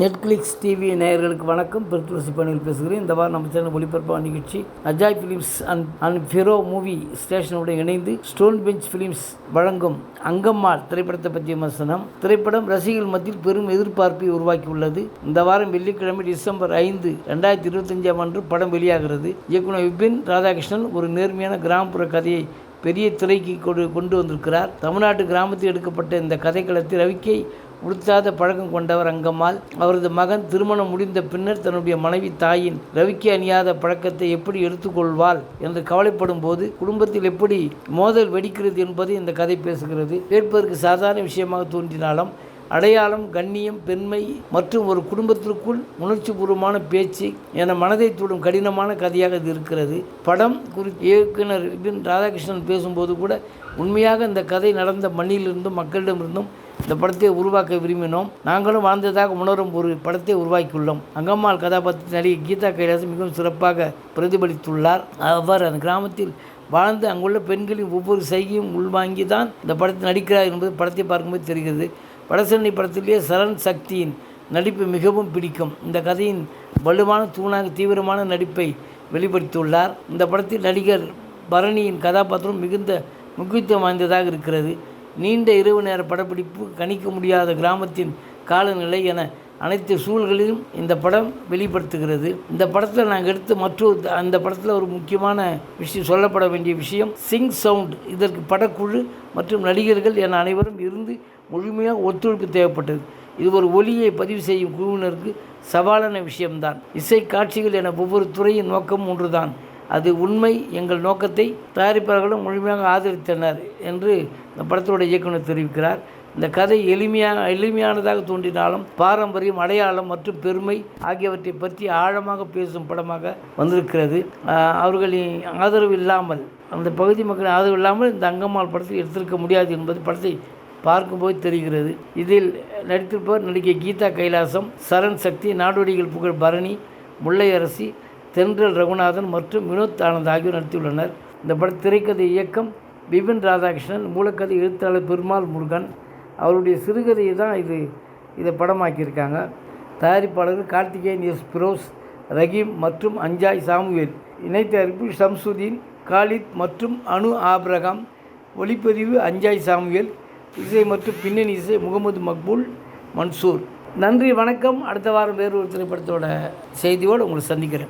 Netflix TV நேயர்களுக்கு வணக்கம். பெருத்துளசி பணியில் பேசுகிறேன். இந்த வாரம் நம்ம சேனல் ஒளிபரப்பான நிகழ்ச்சி அஜாய் ஃபிலிம்ஸ் அண்ட் அண்ட் ஃபிரோ மூவி ஸ்டேஷனுடன் இணைந்து ஸ்டோன் பெஞ்ச் ஃபிலிம்ஸ் வழங்கும் அங்கம்மாள் திரைப்படத்தை பற்றிய விமர்சனம். திரைப்படம் ரசிகர்கள் மத்தியில் பெரும் எதிர்பார்ப்பை உருவாக்கியுள்ளது. இந்த வாரம் வெள்ளிக்கிழமை டிசம்பர் ஐந்து ரெண்டாயிரத்தி இருபத்தஞ்சாம் அன்று படம் வெளியாகிறது. இயக்குனர் விபின் ராதாகிருஷ்ணன் ஒரு நேர்மையான கிராமப்புற கதையை பெரிய திரைக்கு கொண்டு கொண்டு வந்திருக்கிறார். தமிழ்நாட்டு கிராமத்தில் எடுக்கப்பட்ட இந்த கதைக்களத்தில் ரவிக்கை உடுத்தாத பழக்கம் கொண்டவர் அங்கம்மாள். அவரது மகன் திருமணம் முடிந்த பின்னர் தன்னுடைய மனைவி தாயின் ரவிக்கு அணியாத பழக்கத்தை எப்படி எடுத்துக்கொள்வாள் என்று கவலைப்படும் போது குடும்பத்தில் எப்படி மோதல் வெடிக்கிறது என்பதை இந்த கதை பேசுகிறது. கேட்பதற்கு சாதாரண விஷயமாக தோன்றினாலும் அடையாளம் கண்ணியம் பெண்மை மற்றும் ஒரு குடும்பத்திற்குள் உணர்ச்சிபூர்வமான பேச்சு என மனதை தொடும் கடினமான கதையாக இது இருக்கிறது. படம் குறித்து இயக்குனர் விபின் ராதாகிருஷ்ணன் பேசும்போது கூட உண்மையாக இந்த கதை நடந்த மண்ணிலிருந்தும் மக்களிடமிருந்தும் இந்த படத்தை உருவாக்க விரும்பினோம். நாங்களும் வாழ்ந்ததாக உணரும் ஒரு படத்தை உருவாக்கியுள்ளோம். அங்கம்மாள் கதாபாத்திர நடிகை கீதா கைலாசம் மிகவும் சிறப்பாக பிரதிபலித்துள்ளார். அவ்வாறு அந்த கிராமத்தில் வாழ்ந்து அங்குள்ள பெண்களின் ஒவ்வொரு செய்கையும் உள்வாங்கி தான் இந்த படத்தில் நடிக்கிறார் என்பது படத்தை பார்க்கும்போது தெரிகிறது. வடசென்னை படத்திலேயே சரண் சக்தியின் நடிப்பு மிகவும் பிடிக்கும். இந்த கதையின் வலுவான தூணாக தீவிரமான நடிப்பை வெளிப்படுத்தியுள்ளார். இந்த படத்தில் நடிகர் பரணியின் கதாபாத்திரம் மிகுந்த முக்கியத்துவம் வாய்ந்ததாக இருக்கிறது. நீண்ட இரவு நேர படப்பிடிப்பு கணிக்க முடியாத கிராமத்தின் காலநிலை என அனைத்து சூழல்களையும் இந்த படம் வெளிப்படுத்துகிறது. இந்த படத்தில் நாங்கள் எடுத்த மற்றொரு அந்த படத்தில் ஒரு முக்கியமான விஷயம் சொல்லப்பட வேண்டிய விஷயம் சிங் சவுண்ட் இதற்கு படக்குழு மற்றும் நடிகர்கள் என அனைவரும் இருந்து முழுமையாக ஒத்துழைப்பு தேவைப்பட்டது. இது ஒரு ஒலியை பதிவு செய்யும் குழுவினருக்கு சவாலான விஷயம்தான். இசை காட்சிகள் என ஒவ்வொரு துறையின் நோக்கம் ஒன்றுதான். அது உண்மை எங்கள் நோக்கத்தை தயாரிப்பாளர்களும் முழுமையாக ஆதரித்தனர் என்று இந்த படத்தோட இயக்குனர் தெரிவிக்கிறார். இந்த கதை எளிமையாக எளிமையானதாக தோன்றினாலும் பாரம்பரியம் அடையாளம் மற்றும் பெருமை ஆகியவற்றை பற்றி ஆழமாக பேசும் படமாக வந்திருக்கிறது. அவர்களின் ஆதரவு இல்லாமல் அந்த பகுதி மக்களின் ஆதரவு இல்லாமல் இந்த அங்கம்மாள் படத்தை எடுத்திருக்க முடியாது என்பது படத்தை பார்க்கும்போது தெரிகிறது. இதில் நடித்திருப்பவர் நடிகை கீதா கைலாசம் சரண் சக்தி நாடோடிகள் புகழ் பரணி முல்லையரசி தென்றல் ரகுநாதன் மற்றும் வினோத் ஆனந்த் ஆகியோர் நடித்துள்ளனர். இந்த பட திரைக்கதை இயக்கம் பிபின் ராதாகிருஷ்ணன் மூலக்கதை எழுத்தாளர் பெருமாள் முருகன் அவருடைய சிறுகதையை தான் இது இதை படமாக்கியிருக்காங்க. தயாரிப்பாளர்கள் கார்த்திகேயன் எஸ். பிரோஸ் ரஹீம் மற்றும் அஞ்சாய் சாமுவேல். இணை தயாரிப்பு ஷம்சுதீன் காலித் மற்றும் அனு ஆப்ரகாம். ஒளிப்பதிவு அஞ்சாய் சாமுவேல். இசை மற்றும் பின்னணி இசை முகமது மக்பூல் மன்சூர். நன்றி வணக்கம். அடுத்த வாரம் வேறு ஒரு திரைப்படத்தோட செய்தியோடு உங்களை சந்திக்கிறேன்.